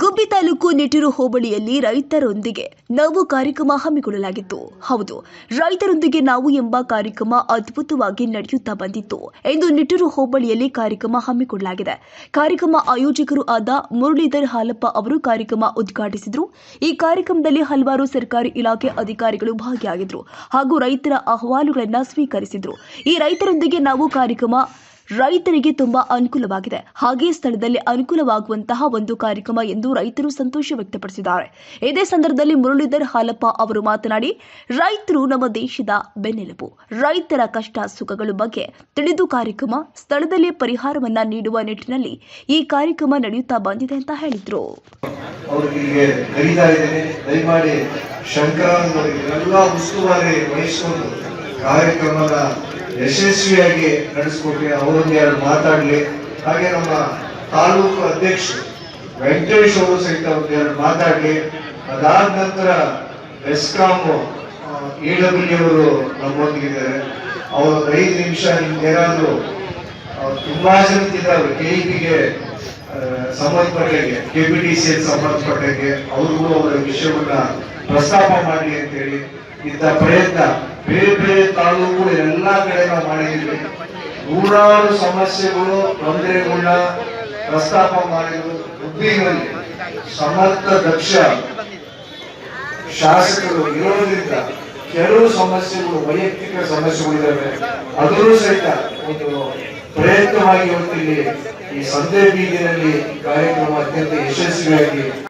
ಗುಬ್ಬಿ ತಾಲೂಕು ನಿಟೂರು ಹೋಬಳಿಯಲ್ಲಿ ರೈತರೊಂದಿಗೆ ನಾವು ಕಾರ್ಯಕ್ರಮ ಹಮ್ಮಿಕೊಳ್ಳಲಾಗಿತ್ತು. ಹೌದು, ರೈತರೊಂದಿಗೆ ನಾವು ಎಂಬ ಕಾರ್ಯಕ್ರಮ ಅದ್ಭುತವಾಗಿ ನಡೆಯುತ್ತಾ ಬಂದಿತ್ತು ಎಂದು ನಿಟೂರು ಹೋಬಳಿಯಲ್ಲಿ ಕಾರ್ಯಕ್ರಮ ಹಮ್ಮಿಕೊಳ್ಳಲಾಗಿದೆ. ಕಾರ್ಯಕ್ರಮ ಆಯೋಜಕರು ಆದ ಮುರಳೀಧರ್ ಹಾಲಪ್ಪ ಅವರು ಕಾರ್ಯಕ್ರಮ ಉದ್ಘಾಟಿಸಿದರು. ಈ ಕಾರ್ಯಕ್ರಮದಲ್ಲಿ ಹಲವಾರು ಸರ್ಕಾರಿ ಇಲಾಖೆ ಅಧಿಕಾರಿಗಳು ಭಾಗಿಯಾಗಿದ್ದರು ಹಾಗೂ ರೈತರ ಅಹವಾಲುಗಳನ್ನು ಸ್ವೀಕರಿಸಿದರು. ಈ ರೈತರೊಂದಿಗೆ ನಾವು ಕಾರ್ಯಕ್ರಮ ರೈತರಿಗೆ ತುಂಬಾ ಅನುಕೂಲವಾಗಿದೆ. ಹಾಗೆ ಸ್ಥಳದಲ್ಲಿ ಅನುಕೂಲವಾಗುವಂತಹ ಒಂದು ಕಾರ್ಯಕ್ರಮ ಎಂದು ರೈತರು ಸಂತೋಷ ವ್ಯಕ್ತಪಡಿಸಿದ್ದಾರೆ. ಇದೇ ಸಂದರ್ಭದಲ್ಲಿ ಮುರಳೀಧರ್ ಹಾಲಪ್ಪ ಅವರು ಮಾತನಾಡಿ, ರೈತರು ನಮ್ಮ ದೇಶದ ಬೆನ್ನೆಲುಬು. ರೈತರ ಕಷ್ಟ ಸುಖಗಳ ಬಗ್ಗೆ ತಿಳಿದು ಕಾರ್ಯಕ್ರಮ, ಸ್ಥಳದಲ್ಲಿ ಪರಿಹಾರವನ್ನ ನೀಡುವ ನಿಟ್ಟಿನಲ್ಲಿ ಈ ಕಾರ್ಯಕ್ರಮ ನಡೆಯುತ್ತಾ ಬಂದಿದೆ ಅಂತ ಹೇಳಿದ್ರು. ಕಾರ್ಯಕ್ರಮದ ಯಶಸ್ವಿಯಾಗಿ ನಡೆಸ್ಕೊಟ್ಟಿ ಅವರೊಂದು ಯಾರು ಮಾತಾಡಲಿ. ಹಾಗೆ ನಮ್ಮ ತಾಲೂಕು ಅಧ್ಯಕ್ಷ ವೆಂಕಟೇಶ್ ಅವರು ಸಹಿತ ಒಂದು ಯಾರು ಮಾತಾಡಲಿ. ಅದಾದ ನಂತರ ಎಸ್ಕಾಮ್ ಎ ಡಬ್ಲ್ಯೂ ಅವರು ನಮ್ಮೊಂದಿಗಿದ್ದಾರೆ. ಅವರು ಐದು ನಿಮಿಷ ನಿಮ್ಗೆ ತುಂಬಾ ಕೆ ಪಿ ಕೆಇಬಿಗೆ ಸಂಬಂಧಪಟ್ಟಂಗೆ ಸಿ ಸಂಬಂಧಪಟ್ಟಂಗೆ, ಅವ್ರಿಗೂ ಅವರ ವಿಷಯವನ್ನ ಪ್ರಸ್ತಾಪ ಮಾಡಲಿ ಅಂತ ಹೇಳಿ ಇಂಥ ಪ್ರಯತ್ನ ಬೇರೆ ಬೇರೆ ತಾಲೂಕು ಎಲ್ಲಾ ಕಡೆ ನಾವು ಮಾಡಿದ್ವಿ ನೂರಾರು ಸಮಸ್ಯೆಗಳು ತೊಂದರೆಗಳನ್ನ ಪ್ರಸ್ತಾಪ ಮಾಡಿದ್ರು ಹುಬ್ಬಿನಲ್ಲಿ ಸಮರ್ಥ ದಕ್ಷ ಶಾಸಕರು ಇರೋದ್ರಿಂದ ಕೆಲವು ಸಮಸ್ಯೆಗಳು, ವೈಯಕ್ತಿಕ ಸಮಸ್ಯೆಗಳಿದ್ದಾವೆ ಅದರೂ ಸಹಿತ ಒಂದು ಪ್ರಯತ್ನವಾಗಿ ಇವತ್ತಿಲ್ಲಿ ಈ ಸಂತೆ ಬೀದಿನಲ್ಲಿ ಕಾರ್ಯಕ್ರಮ ಅತ್ಯಂತ ಯಶಸ್ವಿಯಾಗಿ